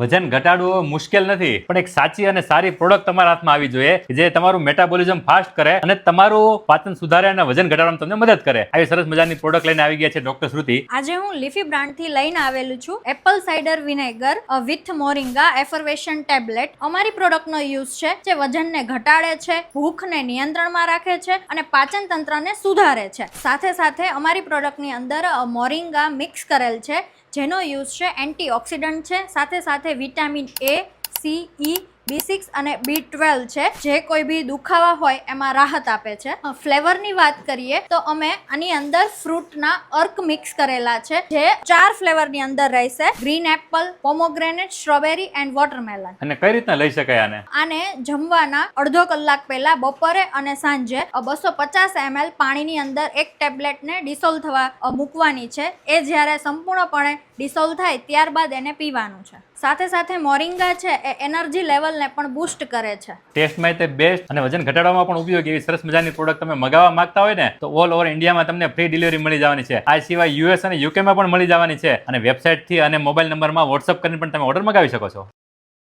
વજન ઘટાડવું મુશ્કેલ નથી, પણ એક સાચી અને સારી પ્રોડક્ટ તમારા હાથમાં આવી જોઈએ જે તમારું મેટાબોલિઝમ ફાસ્ટ કરે અને તમારું પાચન સુધારે અને વજન ઘટાડવામાં તમને મદદ કરે. આવી સરસ મજાની પ્રોડક્ટ લઈને આવી ગયા છે ડોક્ટર શ્રુતિ. આજે હું લીફી બ્રાન્ડથી લઈને આવેલું છું. Apple cider vinegar with moringa effervescent tablet અમારી પ્રોડક્ટનો યુઝ છે જે વજનને ઘટાડે છે, ભૂખને નિયંત્રણમાં રાખે છે અને પાચન તંત્રને સુધારે છે. સાથે સાથે અમારી પ્રોડક્ટની અંદર મોરિંગા મિક્સ કરેલ છે. જેનો યુઝ છે એન્ટીઓક્સિડન્ટ છે. સાથે સાથે vitamin A C E B six અને બી ટ્વેલ્વ છે. જે કોઈ બી દુખાવા હોય એમાં રાહત આપે છે. ફ્લેવરની વાત કરીએ તો અમે આની અંદર ફ્રૂટના અર્ક મિક્સ કરેલા છે. જે ચાર ફ્લેવરની અંદર રહેશે. Green apple pomegranate strawberry and watermelon અને કઈ રીતના લઈ શકાય આને? આને જમવાના અડધો કલાક પહેલા બપોરે અને સાંજે બસો પચાસ એમએલ પાણીની અંદર એક ટેબ્લેટને ડિસોલ્વ થવા મૂકવાની છે. એ જ્યારે સંપૂર્ણપણે ડિસોલ્વ થાય ત્યારબાદ એને પીવાનું છે. સાથે સાથે મોરિંગા છે એ એનર્જી લેવલને પણ બૂસ્ટ કરે છે. ટેસ્ટમાં તે બેસ્ટ અને વજન ઘટાડવામાં પણ ઉપયોગી એવી સરસ મજાની પ્રોડક્ટ તમે મગાવવા માંગતા હોય ને, તો ઓલ ઓવર ઇન્ડિયામાં તમને ફ્રી ડિલિવરી મળી જવાની છે. આ સિવાય યુએસ અને યુકેમાં પણ મળી જવાની છે. અને વેબસાઇટથી અને મોબાઈલ નંબરમાં વોટ્સઅપ કરીને પણ તમે ઓર્ડર મગાવી શકો છો.